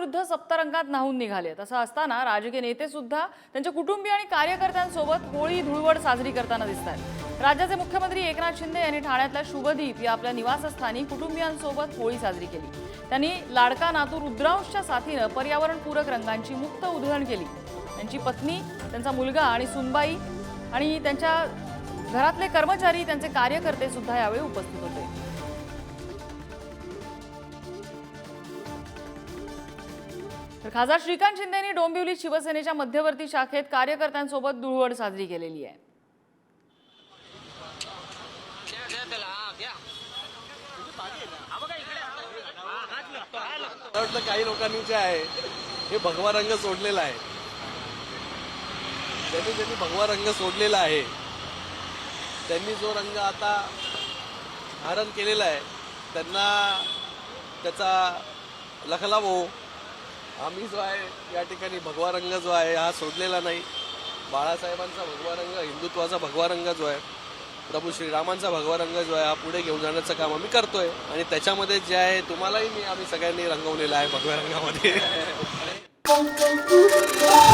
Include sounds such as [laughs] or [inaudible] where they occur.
वृद्ध सप्तरंगात न्हावून निघाले तसं असताना राजकीय नेते सुद्धा त्यांच्या कुटुंबीय आणि कार्यकर्त्यांसोबत होळी धुळवड साजरी करताना दिसत आहेत राज्याचे मुख्यमंत्री एकनाथ शिंदे यांनी ठाण्यातल्या शुभदीप या आपल्या निवासस्थानी कुटुंबियांसोबत होळी साजरी केली. त्यांनी लाडका नातू रुद्रांशच्या साथीनं पर्यावरणपूरक रंगांची मुक्त उधळण केली. त्यांची पत्नी त्यांचा मुलगा आणि सुनबाई आणि त्यांच्या घरातले कर्मचारी त्यांचे कार्यकर्ते सुद्धा यावेळी उपस्थित होते. तर खासदार श्रीकांत शिंदे यांनी शिवसेनेच्या मध्यवर्ती शाखेत कार्यकर्त्यांसोबत धुळवड साजरी केलेली आहे. वाटतं काही लोकांनी जे आहे हे भगवा रंग सोडलेला आहे. त्यांनी ज्यांनी भगवा रंग सोडलेला आहे त्यांनी जो रंग आता धारण केलेला आहे त्यांना त्याचा लखलाव हो आम्ही जो आहे या ठिकाणी भगवा रंग जो आहे हा सोडलेला नाही. बाळासाहेबांचा भगवा रंग हिंदुत्वाचा भगवा रंग जो आहे प्रभू श्रीरामांचा भगवा रंग जो आहे हा पुढे घेऊन जाण्याचं काम आम्ही करतोय. आणि त्याच्यामध्ये जे आहे तुम्हालाही मी आम्ही सगळ्यांनी रंगवलेला आहे भगव्या रंगामध्ये. [laughs]